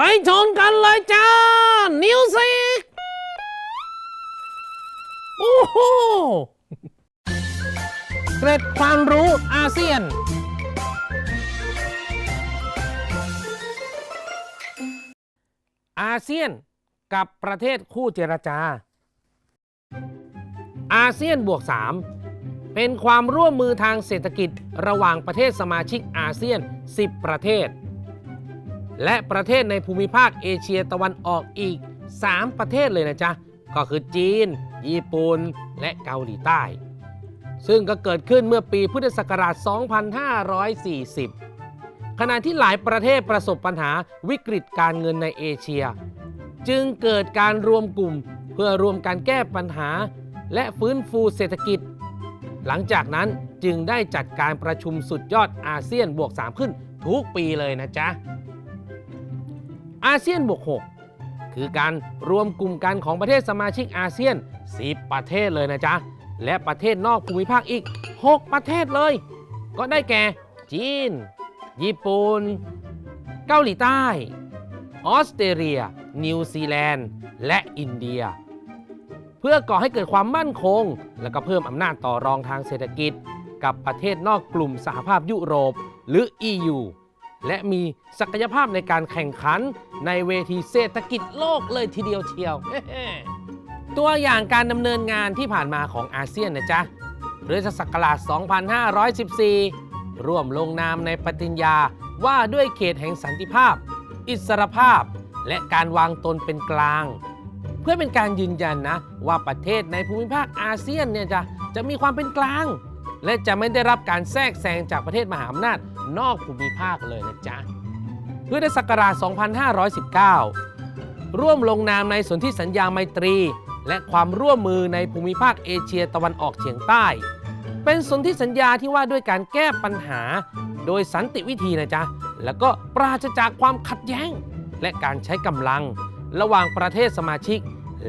ไปชนกันเลยจ้า นิวสิกโอ้โหเกร็ดความรู้อาเซียน อาเซียนกับประเทศคู่เจรจา อาเซียนบวก 3 เป็นความร่วมมือทางเศรษฐกิจระหว่างประเทศสมาชิกอาเซียน 10 ประเทศ และประเทศในภูมิภาคเอเชียตะวันออกอีก 3 ประเทศเลยนะจ๊ะ ก็คือจีน ญี่ปุ่น และเกาหลีใต้ ซึ่งก็เกิดขึ้นเมื่อปีพุทธศักราช 2540 ขณะที่หลายประเทศประสบปัญหาวิกฤตการเงินในเอเชีย จึงเกิดการรวมกลุ่มเพื่อรวมการแก้ปัญหา และฟื้นฟูเศรษฐกิจ หลังจากนั้นจึงได้จัดการประชุมสุดยอดอาเซียนบวก 3 ขึ้นทุกปีเลยนะจ๊ะ อาเซียนบวก6คือการรวมกลุ่มกันของประเทศสมาชิกอาเซียน 10 ประเทศเลยนะจ๊ะ และประเทศนอกภูมิภาคอีก 6 ประเทศเลย ก็ได้แก่ จีน ญี่ปุ่น เกาหลีใต้ ออสเตรเลีย นิวซีแลนด์ และอินเดีย เพื่อก่อให้เกิดความมั่นคง และก็เพิ่มอำนาจต่อรองทางเศรษฐกิจ กับประเทศนอกกลุ่มสหภาพยุโรปหรือ EU และมีศักยภาพในการแข่งขันในเวทีเศรษฐกิจโลกเลยทีเดียวเชียว ตัวอย่างการดำเนินงานที่ผ่านมาของอาเซียนนะจ๊ะเรือศักราช 2514 ร่วมลงนามในปฏิญญาว่าด้วยเขตแห่งสันติภาพ อิสรภาพ และการวางตนเป็นกลาง เพื่อเป็นการยืนยันนะ ว่าประเทศในภูมิภาคอาเซียนเนี่ยจะจะมีความเป็นกลาง และจะไม่ได้รับการแทรกแซงจากประเทศมหาอำนาจ นอกภูมิภาคเลยนะจ๊ะพุทธศักราช 2519 ร่วมลงนามในสนธิสัญญาไมตรี และความร่วมมือในภูมิภาคเอเชียตะวันออกเฉียงใต้ เป็นสนธิสัญญาที่ว่าด้วยการแก้ปัญหา โดยสันติวิธีนะจ๊ะ แล้วก็ปราศจากความขัดแย้ง และการใช้กำลัง ระหว่างประเทศสมาชิก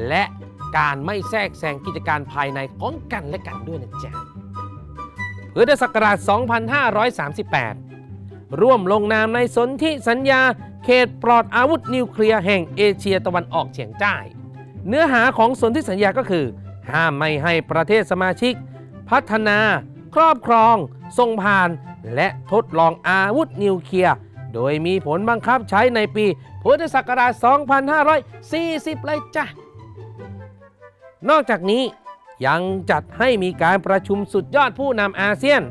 และการไม่แทรกแซงกิจการภายในของกันและกันด้วยนะจ๊ะพุทธศักราช 2538 ร่วมลงนามในสนธิสัญญา เขตปลอดอาวุธนิวเคลียร์แห่งเอเชียตะวันออกเฉียงใต้ เนื้อหาของสนธิสัญญาก็คือ ห้ามไม่ให้ประเทศสมาชิก พัฒนา ครอบครองทรงผ่าน และทดลองอาวุธนิวเคลียร์ โดยมีผลบังคับใช้ในปีพุทธศักราช 2540 เลยจ้ะ นอกจากนี้ยังจัดให้มีการประชุมสุดยอดผู้นำอาเซียน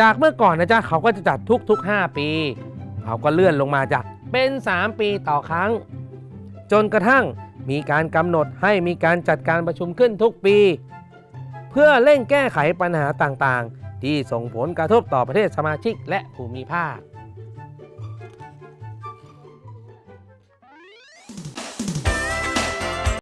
จากเมื่อก่อนนะจ๊ะเขาก็จะจัดทุกๆ 5 ปี เขาก็เลื่อนลงมาจ้ะเป็น 3 ปีต่อครั้ง จนกระทั่งมีการกำหนดให้มีการจัดการประชุมขึ้นทุกปี เพื่อเร่งแก้ไขปัญหาต่างๆ ที่ส่งผลกระทบต่อประเทศสมาชิกและภูมิภาค